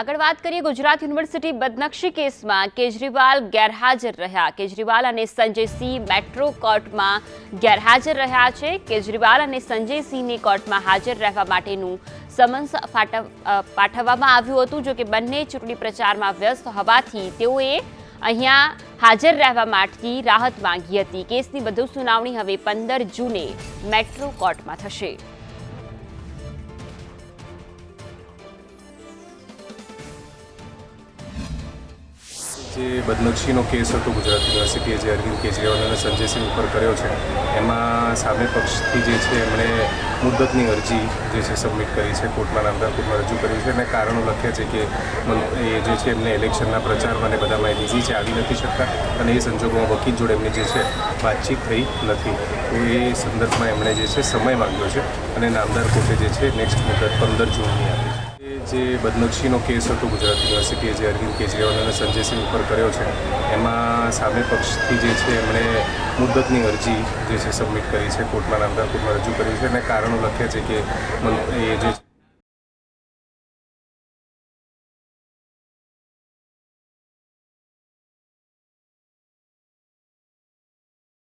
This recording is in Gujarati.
આગળ વાત કરીએ ગુજરાત યુનિવર્સિટી બદનક્ષી કેસમાં કેજરીવાલ ગેરહાજર રહ્યા. કેજરીવાલ અને સંજય સિંહ મેટ્રો કોર્ટમાં ગેરહાજર રહ્યા છે. કેજરીવાલ અને સંજય સિંહને કોર્ટમાં હાજર રહેવા માટેનું સમન્સ પાઠવવામાં આવ્યું હતું. જો કે બંને ચૂંટણી પ્રચારમાં વ્યસ્ત હોવાથી તેઓએ અહીંયા હાજર રહેવા માટે રાહત માંગી હતી. કેસની વધુ સુનાવણી હવે પંદર જૂને મેટ્રો કોર્ટમાં થશે. જે બદનક્ષીનો કેસ હતો ગુજરાત યુનિવર્સિટીએ જે અરવિંદ કેજરીવાલ અને સંજયસિંહ ઉપર કર્યો છે, એમાં સામે પક્ષથી જે છે એમણે મુદ્દતની અરજી જે છે સબમિટ કરી છે, કોર્ટમાં નામદાર કોર્ટમાં રજૂ કરી છે અને કારણો લખ્યા છે કે એ જે છે એમને ઇલેક્શનના પ્રચારમાં અને બધામાં બિઝી છે, આવી નથી શકતા અને એ સંજોગોમાં વકીલ જોડે એમની જે છે વાતચીત થઈ નથી. તો એ સંદર્ભમાં એમણે જે છે સમય માંગ્યો છે અને નામદાર કોર્ટે જે છે નેક્સ્ટ મુદત પંદર જૂનની આપી જે બદનક્ષીનો કેસ હતો ગુજરાત યુનિવર્સિટીએ જે અરવિંદ કેજરીવાલ અને સંજયસિંહ ઉપર કર્યો છે, એમાં સામે પક્ષથી જે છે એમણે મુદ્દતની અરજી જે છે સબમિટ કરી છે, કોર્ટમાં નામદાર કોર્ટમાં રજૂ કરી છે અને કારણો લખ્યા છે કે એ જે